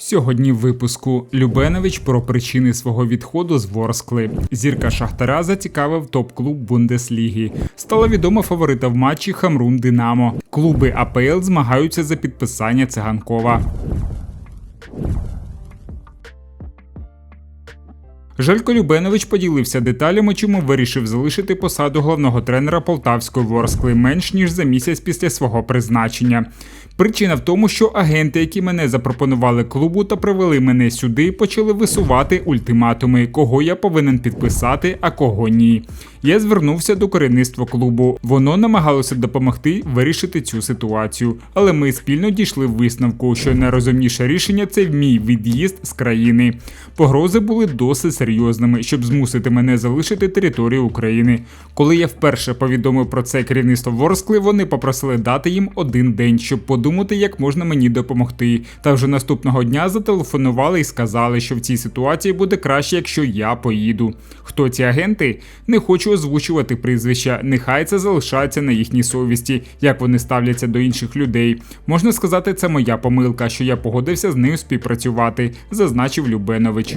Сьогодні в випуску Любенович про причини свого відходу з Ворскли. Зірка Шахтара зацікавив топ-клуб Бундесліги. Стала відома фаворита в матчі Хамрун Динамо. Клуби АПЛ змагаються за підписання циганкова. Желько Любенович поділився деталями, чому вирішив залишити посаду головного тренера Полтавської Ворскли менш ніж за місяць після свого призначення. Причина в тому, що агенти, які мене запропонували клубу та привели мене сюди, почали висувати ультиматуми, кого я повинен підписати, а кого ні. Я звернувся до керівництва клубу. Воно намагалося допомогти вирішити цю ситуацію, але ми спільно дійшли в висновку, що найрозумніше рішення це мій від'їзд з країни. Погрози були досить серйозними, щоб змусити мене залишити територію України. Коли я вперше повідомив про це керівництво Ворскли, вони попросили дати їм один день, щоб подумати, як можна мені допомогти. Та вже наступного дня зателефонували і сказали, що в цій ситуації буде краще, якщо я поїду. Хто ці агенти? Не хочу озвучувати прізвища. Нехай це залишається на їхній совісті, як вони ставляться до інших людей. Можна сказати, це моя помилка, що я погодився з ним співпрацювати, зазначив Любенович.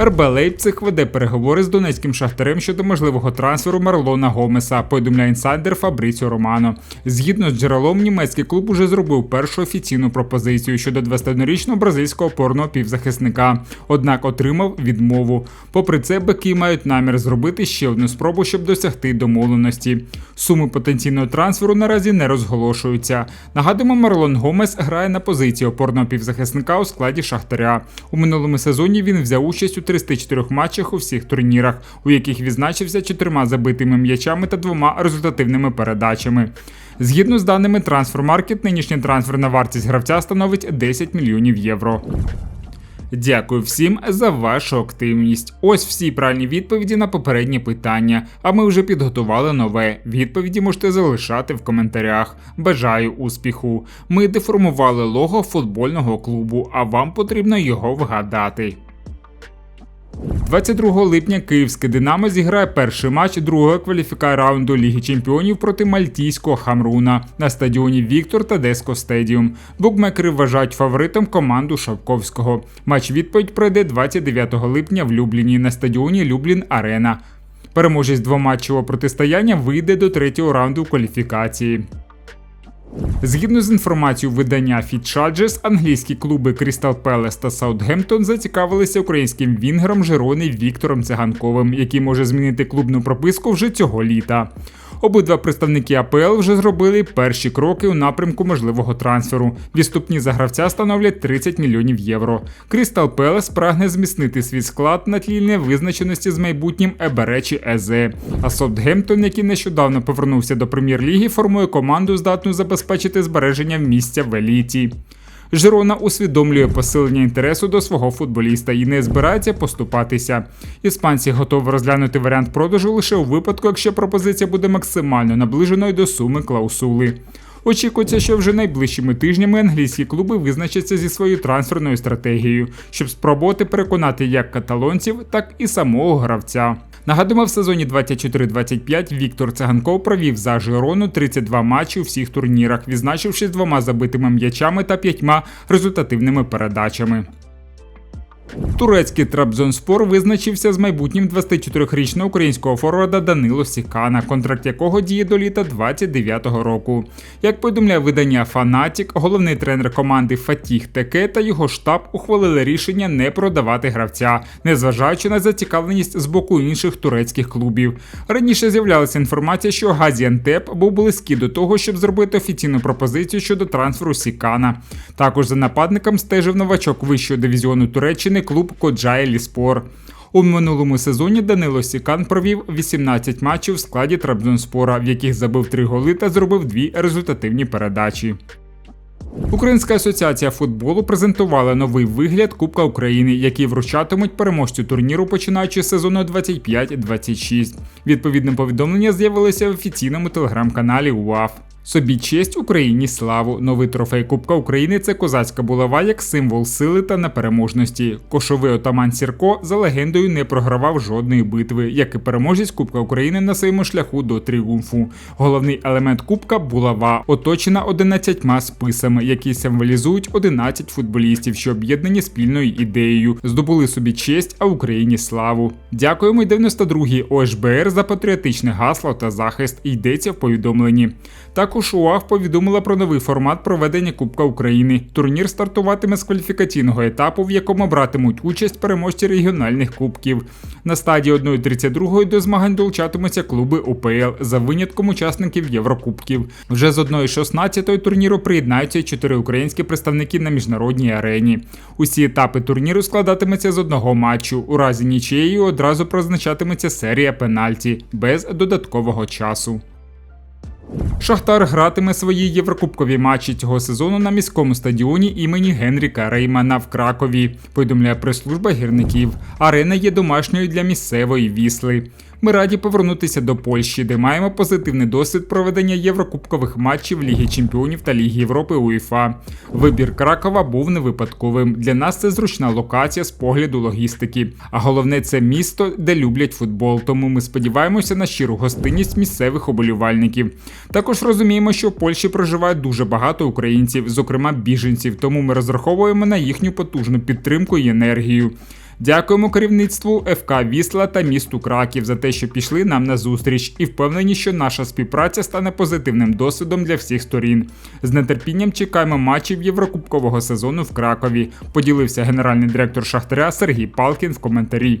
РБ Лейпциг веде переговори з донецьким шахтарем щодо можливого трансферу Марлона Гомеса, повідомляє інсайдер Фабріціо Романо. Згідно з джерелом, німецький клуб уже зробив першу офіційну пропозицію щодо 21-річного бразильського опорного півзахисника, однак отримав відмову. Попри це, беки мають намір зробити ще одну спробу, щоб досягти домовленості. Суми потенційного трансферу наразі не розголошуються. Нагадуємо, Марлон Гомес грає на позиції опорного півзахисника у складі Шахтаря. У минулому сезоні він взяв участь у 34 матчах у всіх турнірах, у яких відзначився чотирма забитими м'ячами та двома результативними передачами. Згідно з даними Трансфермаркет, нинішня трансферна вартість гравця становить 10 мільйонів євро. Дякую всім за вашу активність. Ось всі правильні відповіді на попередні питання. А ми вже підготували нове. Відповіді можете залишати в коментарях. Бажаю успіху! Ми деформували лого футбольного клубу, а вам потрібно його вгадати. 22 липня київське Динамо зіграє перший матч другого кваліфікації раунду Ліги Чемпіонів проти мальтійського Хамруна на стадіоні Віктор Тадеско Стедіум. Букмекери вважають фаворитом команду Шавковського. Матч відповідь пройде 29 липня в Любліні на стадіоні Люблін Арена. Переможець двоматчевого протистояння вийде до третього раунду кваліфікації. Згідно з інформацією видання Fit Charges, англійські клуби Crystal Palace та Southampton зацікавилися українським вінгером Жерони Віктором Циганковим, який може змінити клубну прописку вже цього літа. Обидва представники АПЛ вже зробили перші кроки у напрямку можливого трансферу. Відступні за гравця становлять 30 мільйонів євро. Крістал Пелес прагне зміцнити свій склад на тлі невизначеності з майбутнім Еберечі Езе. А Саутгемптон, який нещодавно повернувся до прем'єр-ліги, формує команду, здатну забезпечити збереження місця в еліті. Жирона усвідомлює посилення інтересу до свого футболіста і не збирається поступатися. Іспанці готові розглянути варіант продажу лише у випадку, якщо пропозиція буде максимально наближеною до суми клаусули. Очікується, що вже найближчими тижнями англійські клуби визначаться зі своєю трансферною стратегією, щоб спробувати переконати як каталонців, так і самого гравця. Нагадуємо, в сезоні 24-25 Віктор Циганков провів за Жирону 32 матчі у всіх турнірах, відзначившись двома забитими м'ячами та п'ятьма результативними передачами. Турецький Трабзонспор визначився з майбутнім 24-річного українського форварда Данило Сікана, контракт якого діє до літа 29-го року. Як повідомляє видання Фанатік, головний тренер команди Фатіх Теке та його штаб ухвалили рішення не продавати гравця, незважаючи на зацікавленість з боку інших турецьких клубів. Раніше з'являлася інформація, що Газіантеп був близький до того, щоб зробити офіційну пропозицію щодо трансферу Сікана. Також за нападником стежив новачок вищого дивізіону Туреччини клуб Коджай Ліспор. У минулому сезоні Данило Сікан провів 18 матчів в складі Трабзонспора, в яких забив 3 голи та зробив дві результативні передачі. Українська асоціація футболу презентувала новий вигляд Кубка України, який вручатимуть переможцю турніру, починаючи з сезону 25-26. Відповідне повідомлення з'явилося в офіційному телеграм-каналі УАФ. Собі честь Україні славу. Новий трофей Кубка України це козацька булава як символ сили та непереможності. Кошовий отаман Сірко за легендою не програвав жодної битви, як і переможець Кубка України на своєму шляху до тріумфу. Головний елемент Кубка булава, оточена 11 списами, які символізують 11 футболістів, що об'єднані спільною ідеєю, здобули собі честь, а Україні славу. Дякуємо й 92-й ОШБР за патріотичне гасло та захист. Йдеться в повідомленні. Також УАФ повідомила про новий формат проведення Кубка України. Турнір стартуватиме з кваліфікаційного етапу, в якому братимуть участь переможці регіональних кубків. На стадії 1-32 до змагань долучатимуться клуби УПЛ за винятком учасників Єврокубків. Вже з 1-16 турніру приєднаються чотири українські представники на міжнародній арені. Усі етапи турніру складатимуться з одного матчу. У разі нічиєї одразу призначатиметься серія пенальті без додаткового часу. Шахтар гратиме свої єврокубкові матчі цього сезону на міському стадіоні імені Генріка Реймана в Кракові. Повідомляє прес-служба гірників. Арена є домашньою для місцевої вісли. Ми раді повернутися до Польщі, де маємо позитивний досвід проведення єврокубкових матчів Ліги Чемпіонів та Ліги Європи УЄФА. Вибір Кракова був не випадковим. Для нас це зручна локація з погляду логістики. А головне це місто, де люблять футбол. Тому ми сподіваємося на щиру гостинність місцевих оболівальників. Також розуміємо, що в Польщі проживає дуже багато українців, зокрема біженців. Тому ми розраховуємо на їхню потужну підтримку і енергію. Дякуємо керівництву ФК Вісла та місту Краків за те, що пішли нам на зустріч, і впевнені, що наша співпраця стане позитивним досвідом для всіх сторін. З нетерпінням чекаємо матчів Єврокубкового сезону в Кракові. Поділився генеральний директор Шахтаря Сергій Палкін в коментарі.